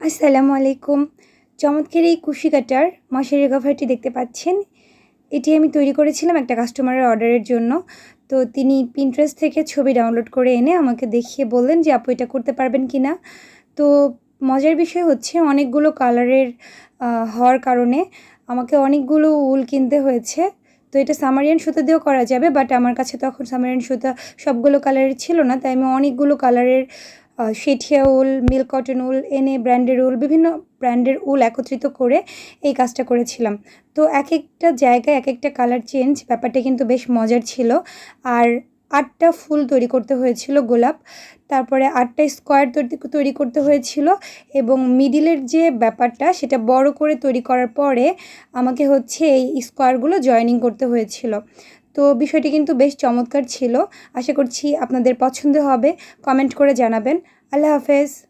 আসসালামু আলাইকুম। চমৎকার এই কুশি কাটার মশারি কভারটি দেখতে পাচ্ছেন। এটি আমি তৈরি করেছিলাম একটা কাস্টমারের অর্ডারের জন্য। তো তিনি পিন্টারেস্ট থেকে ছবি ডাউনলোড করে এনে আমাকে দেখিয়ে বললেন যে, আপু, এটা করতে পারবেন কি না? তো মজার বিষয় হচ্ছে অনেকগুলো কালারের হওয়ার কারণে আমাকে অনেকগুলো উল কিনতে হয়েছে। তো এটা সামারিয়ান সুতো দিয়েও করা যাবে বাট আমার কাছে তখন সামারিয়ান সুতা সবগুলো কালারের ছিল না। তাই আমি অনেকগুলো কালারের শেঠিয়া উল, মিল্ক কটন উল, এনে ব্র্যান্ডের উল, বিভিন্ন ব্র্যান্ডের উল একত্রিত করে এই কাজটা করেছিলাম। তো এক একটা জায়গায় এক একটা কালার চেঞ্জ ব্যাপারটা কিন্তু বেশ মজার ছিল। আর আটটা ফুল তৈরি করতে হয়েছিল গোলাপ, তারপরে আটটা স্কোয়ার তৈরি তৈরি করতে হয়েছিল এবং মিডিলের যে ব্যাপারটা সেটা বড় করে তৈরি করার পরে আমাকে হচ্ছে এই স্কোয়ারগুলো জয়েনিং করতে হয়েছিল। তো বিষয়টি কিন্তু বেশ চমৎকার ছিল। আশা করছি আপনাদের পছন্দ হবে। কমেন্ট করে জানাবেন। আল্লাহ হাফেজ।